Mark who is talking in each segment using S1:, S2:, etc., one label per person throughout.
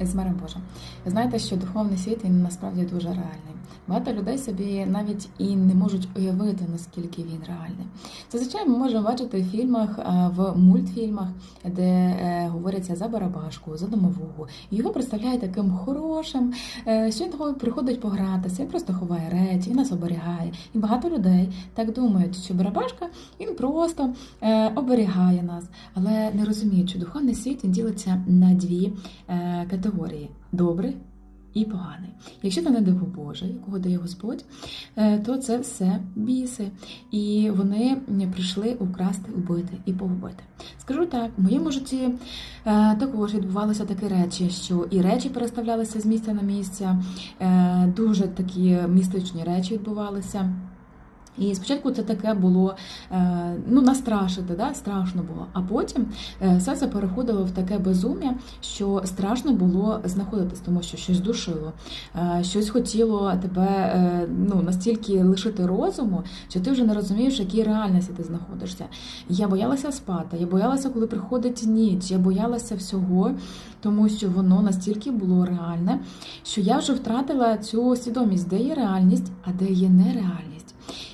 S1: з миром Божим. Знаєте, що духовний світ він насправді дуже реальний. Багато людей собі навіть і не можуть уявити, наскільки він реальний. Зазвичай ми можемо бачити в фільмах, е, в мультфільмах, де е, говориться за барабашку, за домового. Його представляють таким хорошим, е, що він приходить погратися, він просто ховає речі, він нас оберігає. І багато людей так думають, що барабашка він просто оберігає нас, але не розуміють, що духовний світ він ділиться на дві е, категорії: добрий і поганий. Якщо це не диво Боже, якого дає Господь, е, то це все біси, і вони прийшли украсти, убити і погубити. Скажу так, в моєму житті е, також відбувалися такі речі, що і речі переставлялися з місця на місце, е, дуже такі містичні речі відбувалися. І спочатку це таке було е, ну настрашити, да? страшно було. А потім е, все це переходило в таке безум'я, що страшно було знаходитись, тому що щось душило, е, щось хотіло тебе ну настільки лишити розуму, що ти вже не розумієш, в якій реальності ти знаходишся. Я боялася спати, я боялася, коли приходить ніч, я боялася всього, тому що воно настільки було реальне, що я вже втратила цю свідомість, де є реальність, а де є нереальність.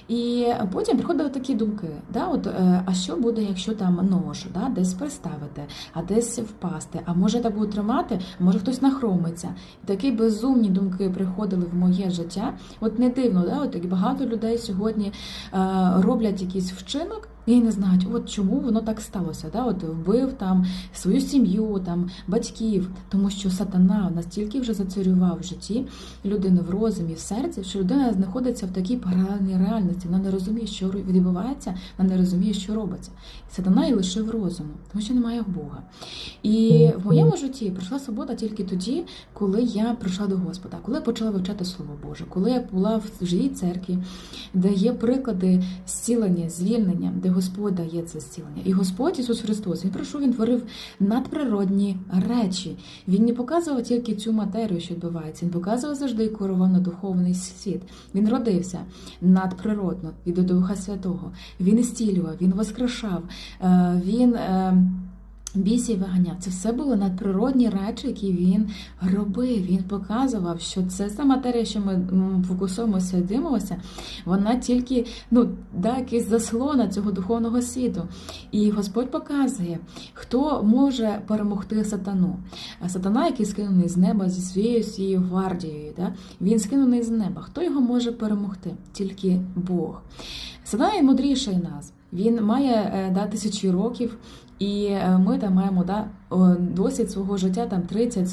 S1: І потім приходили такі думки: да, от, е, а що буде, якщо там нож, да, десь приставити, а десь впасти, а може так буде тримати, може хтось нахромиться. Такі безумні думки приходили в моє життя. От не дивно, да, от багато людей сьогодні е, роблять якийсь вчинок. І не знають, от чому воно так сталося. Да? От вбив там свою сім'ю, там батьків, тому що сатана настільки вже зацарював в житті людини в розумі, в серці, що людина знаходиться в такій паралельній реальності. Вона не розуміє, що відбувається, вона не розуміє, що робиться. Сатана і лишив розуму, тому що немає Бога. І в моєму житті прийшла свобода тільки тоді, коли я прийшла до Господа, коли я почала вивчати Слово Боже, коли я була в живій церкві, де є приклади зцілення, звільнення, де Господь дає це зцілення. І Господь Ісус Христос Він прийшов, Він творив надприродні речі. Він не показував тільки цю матерію, що відбувається. Він показував завжди і на духовний світ. Він родився надприродно від Духа Святого. Він зцілював, він воскрешав, е, він. Бісів виганяв. Це все були надприродні речі, які він робив. Він показував, що це та матерія, що ми фокусуємося і дивимося, вона тільки ну, да, якась заслона цього духовного світу. І Господь показує, хто може перемогти сатану. А Сатана, який скинений з неба зі своєю своєю гвардією, да? він скинений з неба. Хто його може перемогти? Тільки Бог. Сатана є мудріший нас. Він має е, да, тисячі років, і е, ми там маємо да, досвід свого життя там 30